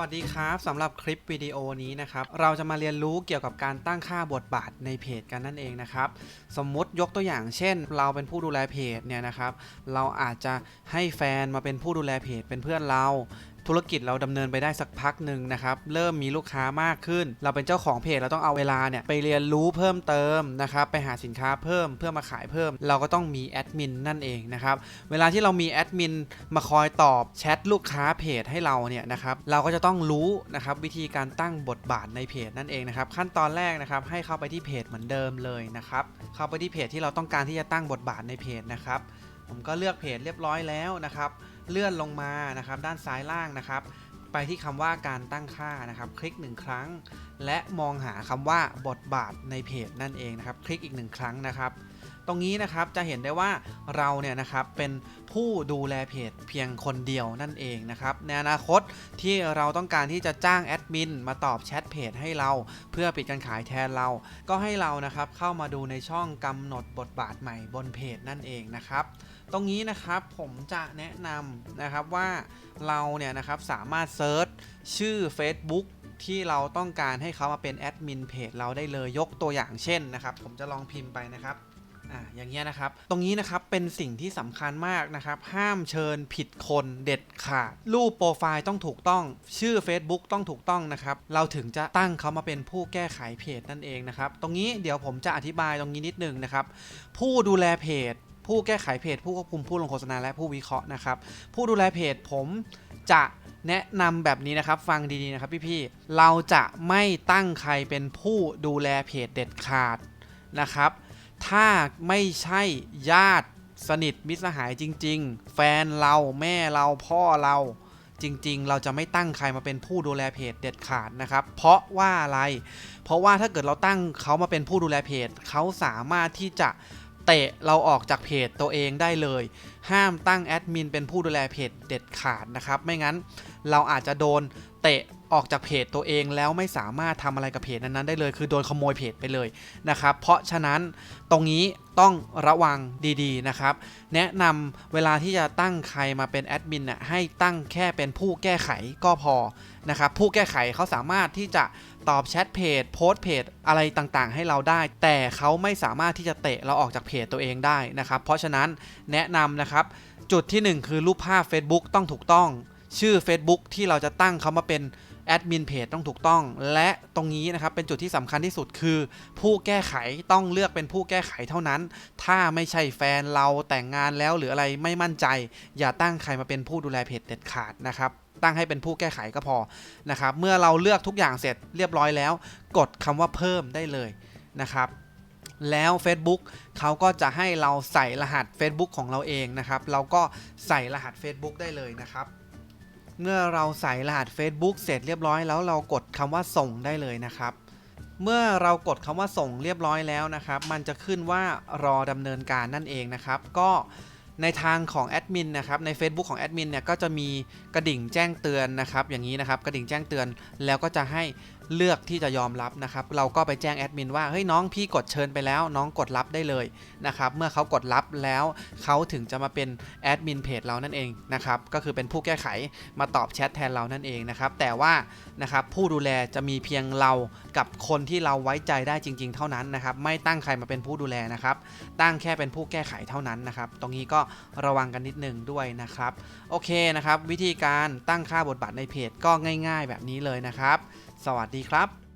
วัสดีครับสำหรับคลิปวิดีโอนี้นะครับ เราจะมาเรียนรู้เกี่ยวกับการตั้งค่าบทบาทในเพจกันนั่นเองนะครับ สมมุติยกตัวอย่างเช่น เราเป็นผู้ดูแลเพจเนี่ยนะครับ เราอาจจะให้แฟนมาเป็นผู้ดูแลเพจเป็นเพื่อนเรา ธุรกิจเราดำเนินไปได้สักพักหนึ่งนะครับ เริ่มมีลูกค้ามากขึ้น เราเป็นเจ้าของเพจเราต้องเอาเวลาเนี่ยไปเรียนรู้เพิ่มเติมนะครับ ไปหาสินค้าเพิ่มเพื่อมาขายเพิ่ม เราก็ต้องมีแอดมินนั่นเองนะครับ เวลาที่เรามีแอดมินมาคอยตอบแชทลูกค้าเพจให้เราเนี่ยนะครับ เราก็จะต้องรู้นะครับวิธีการตั้งบทบาทในเพจนั่นเองนะครับ ขั้นตอนแรกนะครับให้เข้าไปที่เพจเหมือนเดิมเลยนะครับ เข้าไปที่เพจที่เราต้องการที่จะตั้งบทบาทในเพจนะครับ ผมก็เลือกเพจเรียบร้อยแล้วนะครับ เลื่อนลงมานะครับ ด้านซ้ายล่างนะครับ ไปที่คำว่าการตั้งค่านะครับ คลิกหนึ่งครั้ง และมองหาคำว่าบทบาทในเพจนั่นเองนะครับ คลิกอีกหนึ่งครั้งนะครับ ตรงนี้นะครับจะเห็นได้ว่าเราเนี่ยนะครับเป็นผู้ดูแลเพจเพียงคนเดียวนั่นเองนะครับในอนาคตที่เราต้องการที่จะจ้างแอดมินมาตอบแชทเพจให้เรา เพื่อปิดการขายแทนเรา ก็ให้เรานะครับเข้ามาดูในช่องกำหนดบทบาทใหม่บนเพจนั่นเองนะครับ ตรงนี้นะครับผมจะแนะนำนะครับว่าเราเนี่ยนะครับสามารถเซิร์ชชื่อ Facebook ที่เราต้องการให้เขามาเป็นแอดมินเพจเราได้เลยยกตัวอย่างเช่นนะครับ ผมจะลองพิมพ์ไปนะครับอ่าอย่างเงี้ยนะครับ ตรงนี้นะครับเป็นสิ่งที่สำคัญมากนะครับ ห้ามเชิญผิดคนเด็ดขาด รูปโปรไฟล์ต้องถูกต้อง ชื่อ Facebook ต้องถูกต้องนะครับ เราถึงจะตั้งเขามาเป็นผู้แก้ไขเพจนั่นเองนะครับ ตรงนี้เดี๋ยวผมจะอธิบายตรงนี้นิดนึงนะครับ ผู้ดูแลเพจ ผู้แก้ไขเพจ ผู้ควบคุมผู้ลงโฆษณาและผู้วิเคราะห์นะครับ ผู้ดูแลเพจผมจะแนะนำแบบนี้นะครับฟังดีๆนะครับพี่ๆเราจะไม่ตั้งใครเป็นผู้ดูแลเพจเด็ดขาดนะครับ ถ้าไม่ใช่ญาติสนิทมิตรสหายจริง ๆ แฟนเราแม่เราพ่อเราจริง ๆ เราจะไม่ตั้งใครมาเป็นผู้ดูแลเพจเด็ดขาดนะครับ เพราะว่าอะไร เพราะว่าถ้าเกิดเราตั้งเขามาเป็นผู้ดูแลเพจเขาสามารถที่จะ เตะเราออกจากเพจตัวเองได้เลย ห้ามตั้งแอดมินเป็นผู้ดูแลเพจเด็ดขาดนะครับ ไม่งั้นเราอาจจะโดน เตะออกจากเพจตัวเองแล้วไม่สามารถทำอะไรกับเพจนั้นๆได้เลย คือโดนขโมยเพจไปเลยนะครับ เพราะฉะนั้นตรงนี้ต้องระวังดีๆนะครับ แนะนำเวลาที่จะตั้งใครมาเป็นแอดมินน่ะให้ตั้งแค่เป็นผู้แก้ไขก็พอนะครับผู้แก้ไขเขาสามารถที่จะตอบแชทเพจโพสต์เพจอะไรต่างๆ ให้เราได้ แต่เขาไม่สามารถที่จะเตะเราออกจากเพจตัวเองได้นะครับ เพราะฉะนั้นแนะนำนะครับจุดที่ 1 คือรูปภาพ Facebook ต้องถูกต้อง ชื่อ Facebook ที่เราจะตั้งเขามาเป็นแอดมินเพจต้องถูกต้อง และตรงนี้นะครับเป็นจุดที่สำคัญที่สุดคือ ผู้แก้ไขต้องเลือกเป็นผู้แก้ไขเท่านั้น ถ้าไม่ใช่แฟนเราแต่งงานแล้วหรืออะไรไม่มั่นใจ อย่าตั้งใครมาเป็นผู้ดูแลเพจเด็ดขาดนะครับตั้งให้เป็นผู้แก้ไขก็พอนะครับเมื่อเราเลือกทุกอย่างเสร็จเรียบร้อยแล้ว กดคำว่าเพิ่มได้เลยนะครับแล้ว Facebook เขาก็จะให้เราใส่รหัส Facebook ของเราเองนะครับ เราก็ใส่รหัส Facebook ได้เลยนะครับ เมื่อเราใส่รหัส Facebook เสร็จเรียบร้อยแล้วเรากดคำว่าส่งได้เลยนะครับ เมื่อเรากดคำว่าส่งเรียบร้อยแล้วนะครับ มันจะขึ้นว่ารอดำเนินการนั่นเองนะครับ ก็ในทางของแอดมินนะครับใน Facebook ของแอดมินเนี่ยก็จะมีกระดิ่งแจ้งเตือนนะครับอย่างนี้นะครับกระดิ่งแจ้งเตือนแล้วก็จะให้ เลือกที่จะยอมรับนะครับ เราก็ไปแจ้งแอดมินว่าเฮ้ยน้องพี่กดเชิญไปแล้ว น้องกดรับได้เลยนะครับ เมื่อเขากดรับแล้วเขาถึงจะมาเป็นแอดมินเพจเรานั่นเองนะครับ ก็คือเป็นผู้แก้ไขมาตอบแชทแทนเรานั่นเองนะครับ แต่ว่านะครับผู้ดูแลจะมีเพียงเรากับคนที่เราไว้ใจได้จริง ๆ เท่านั้นนะครับ ไม่ตั้งใครมาเป็นผู้ดูแลนะครับ ตั้งแค่เป็นผู้แก้ไขเท่านั้นนะครับ ตรงนี้ก็ระวังกันนิดนึงด้วยนะครับ โอเคนะครับ วิธีการตั้งค่าบทบาทในเพจก็ง่าย ๆ แบบนี้เลยนะครับ สวัสดีครับ